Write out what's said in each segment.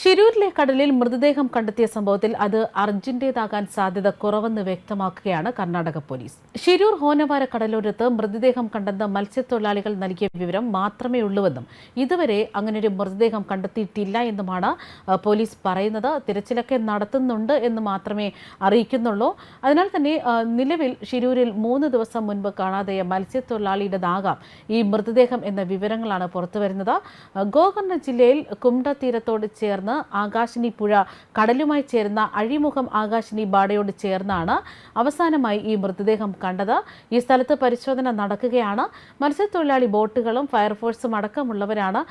ഷിരൂരിലെ കടലിൽ മൃതദേഹം കണ്ടെത്തിയ സംഭവത്തിൽ അത് അർജുന്റേതാകാൻ സാധ്യത കുറവെന്ന് വ്യക്തമാക്കുകയാണ് കർണാടക പോലീസ്. ഷിരൂർ ഹോനവാര കടലോരത്ത് മൃതദേഹം കണ്ടെന്ന മത്സ്യത്തൊഴിലാളികൾ നൽകിയ വിവരം മാത്രമേ ഉള്ളൂവെന്നും ഇതുവരെ അങ്ങനൊരു മൃതദേഹം കണ്ടെത്തിയിട്ടില്ല എന്നുമാണ് പോലീസ് പറയുന്നത്. തിരച്ചിലൊക്കെ നടത്തുന്നുണ്ട് എന്ന് മാത്രമേ അറിയിക്കുന്നുള്ളൂ. അതിനാൽ തന്നെ നിലവിൽ ഷിരൂരിൽ മൂന്ന് ദിവസം മുൻപ് കാണാതായ മത്സ്യത്തൊഴിലാളിയുടേതാകാം ഈ മൃതദേഹം എന്ന വിവരങ്ങളാണ് പുറത്തുവരുന്നത്. ഗോകർണ ജില്ലയിൽ കുംഡ തീരത്തോട് ചേർന്ന് ആകാശിനി പുഴ കടലുമായി ചേർന്ന അഴിമുഖം ആകാശിനി ബാടയോട് ചേർന്നാണ് അവസാനമായി ഈ മൃതദേഹം കണ്ടത്. ഈ സ്ഥലത്ത് പരിശോധന നടക്കുകയാണ്. മത്സ്യത്തൊഴിലാളി ബോട്ടുകളും ഫയർഫോഴ്സും അടക്കമുള്ളവരാണ്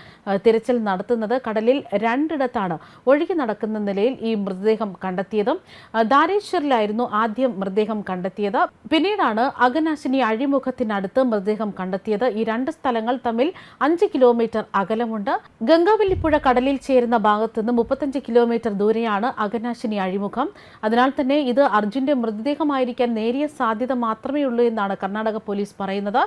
തിരച്ചിൽ നടത്തുന്നത്. കടലിൽ രണ്ടിടത്താണ് ഒഴുകി നടക്കുന്ന നിലയിൽ ഈ മൃതദേഹം കണ്ടെത്തിയതും ധാരേശ്വറിലായിരുന്നു ആദ്യം മൃതദേഹം കണ്ടെത്തിയത്. പിന്നീടാണ് അകനാശിനി അഴിമുഖത്തിനടുത്ത് മൃതദേഹം കണ്ടെത്തിയത്. ഈ രണ്ട് സ്ഥലങ്ങൾ തമ്മിൽ അഞ്ച് കിലോമീറ്റർ അകലമുണ്ട്. ഗംഗാവല്ലിപ്പുഴ കടലിൽ ചേരുന്ന ഭാഗത്തുനിന്ന് മുപ്പത്തഞ്ച് കിലോമീറ്റർ ദൂരെയാണ് അകനാശിനി അഴിമുഖം. അതിനാൽ തന്നെ ഇത് അർജുന്റെ മൃതദേഹമായിരിക്കാൻ നേരിയ സാധ്യത മാത്രമേ ഉള്ളൂ എന്നാണ് കർണാടക പോലീസ് പറയുന്നത്.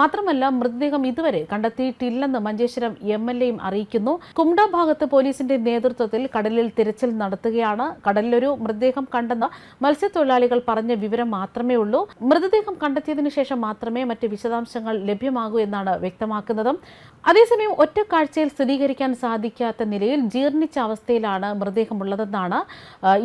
മാത്രമല്ല മൃതദേഹം ഇതുവരെ കണ്ടെത്തിയിട്ടില്ലെന്ന് മഞ്ചേശ്വരം എം എൽ എയും അറിയിക്കുന്നു. കുംഡ ഭാഗത്ത് പോലീസിന്റെ നേതൃത്വത്തിൽ കടലിൽ തിരച്ചിൽ നടത്തുകയാണ്. കടലിലൊരു മൃതദേഹം കണ്ടെന്ന് മത്സ്യത്തൊഴിലാളികൾ പറഞ്ഞ വിവരം മാത്രമേ ഉള്ളൂ. മൃതദേഹം കണ്ടെത്തിയതിനു ശേഷം മാത്രമേ മറ്റ് വിശദാംശങ്ങൾ ലഭ്യമാകൂ എന്നാണ് വ്യക്തമാക്കുന്നത്. അതേസമയം ഒറ്റ കാഴ്ചയിൽ സ്ഥിരീകരിക്കാൻ സാധിക്കാത്ത നിലയിൽ ജീർണിച്ച അവസ്ഥയിലാണ് മൃതദേഹമുള്ളതെന്നാണ്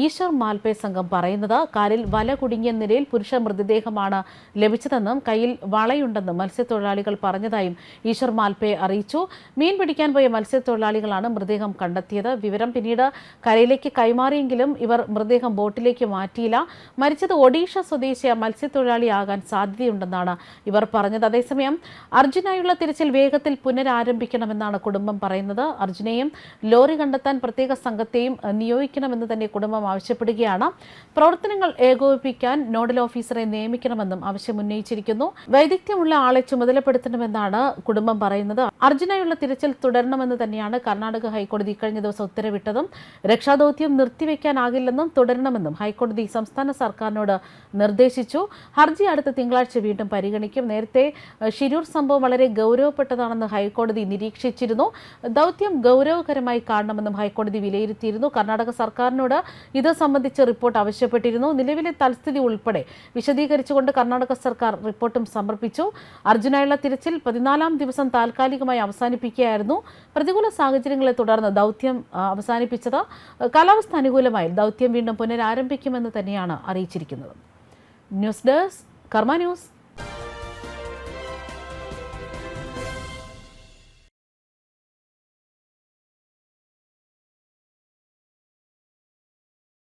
ഈശ്വർ മാൽപേ സംഘം പറയുന്നത്. കാലിൽ വല കുടുങ്ങിയ നിലയിൽ പുരുഷ മൃതദേഹമാണ് ലഭിച്ചതെന്നും കയ്യിൽ വളയുണ്ടെന്നും മത്സ്യത്തൊഴിലാളികൾ പറഞ്ഞതായും ഈശ്വർ മാൽപേ അറിയിച്ചു. മീൻ പിടിക്കാൻ പോയ മത്സ്യത്തൊഴിലാളികളാണ് മൃതദേഹം കണ്ടെത്തിയത്. വിവരം പിന്നീട് കരയിലേക്ക് കൈമാറിയെങ്കിലും ഇവർ മൃതദേഹം ബോട്ടിലേക്ക് മാറ്റിയില്ല. മരിച്ചത് ഒഡീഷ സ്വദേശിയ മത്സ്യത്തൊഴിലാളിയാകാൻ സാധ്യതയുണ്ടെന്നാണ് ഇവർ പറഞ്ഞത്. അതേസമയം അർജുനായുള്ള തിരച്ചിൽ വേഗത്തിൽ പുനരാരംഭിക്കണമെന്നാണ് കുടുംബം പറയുന്നത്. അർജുനെയും ലോറി കണ്ടെത്താൻ പ്രത്യേക സംഘത്തെയും നിയോഗിക്കണമെന്ന് തന്നെ കുടുംബം ആവശ്യപ്പെടുകയാണ്. പ്രവർത്തനങ്ങൾ ഏകോപിപ്പിക്കാൻ നോഡൽ ഓഫീസറെ നിയമിക്കണമെന്നും ആവശ്യം ഉന്നയിച്ചിരിക്കുന്നു. വൈദഗ്ധ്യമുള്ള ആളെ ചുമതലപ്പെടുത്തണമെന്നാണ് കുടുംബം പറയുന്നത്. അർജുനായുള്ള തിരച്ചിൽ തുടരണമെന്ന് തന്നെയാണ് കർണാടക ഹൈക്കോടതി കഴിഞ്ഞ ദിവസം ഉത്തരവിട്ടതും. രക്ഷാദൌത്യം നിർത്തിവെക്കാനാകില്ലെന്നും തുടരണമെന്നും ഹൈക്കോടതി സംസ്ഥാന സർക്കാരിനോട് നിർദ്ദേശിച്ചു. ഹർജി അടുത്ത തിങ്കളാഴ്ച വീണ്ടും പരിഗണിക്കും. നേരത്തെ ഷിരൂർ സംഭവം വളരെ ഗൗരവപ്പെട്ടതാണെന്ന് ഹൈക്കോടതി നിരീക്ഷിച്ചിരുന്നു. ദൗത്യം ഗൗരവകരമായി കാണണമെന്നും ഹൈക്കോടതി വിലയിരുത്തിയിരുന്നു. കർണാടക സർക്കാരിനോട് ഇത് സംബന്ധിച്ച് റിപ്പോർട്ട് ആവശ്യപ്പെട്ടിരുന്നു. നിലവിലെ തൽസ്ഥിതി ഉൾപ്പെടെ വിശദീകരിച്ചുകൊണ്ട് കർണാടക സർക്കാർ റിപ്പോർട്ടും സമർപ്പിച്ചു. അർജുനായുള്ള തിരച്ചിൽ പതിനാലാം ദിവസം താൽക്കാലികമായി അവസാനിപ്പിക്കുകയായിരുന്നു. പ്രതികൂല സാഹചര്യങ്ങളെ തുടർന്ന് ദൗത്യം അവസാനിപ്പിച്ചത് കാലാവസ്ഥ അനുകൂലമായി ദൗത്യം വീണ്ടും പുനരാരംഭിക്കുമെന്ന് തന്നെയാണ് അറിയിച്ചിരിക്കുന്നത്. News desk Karma news.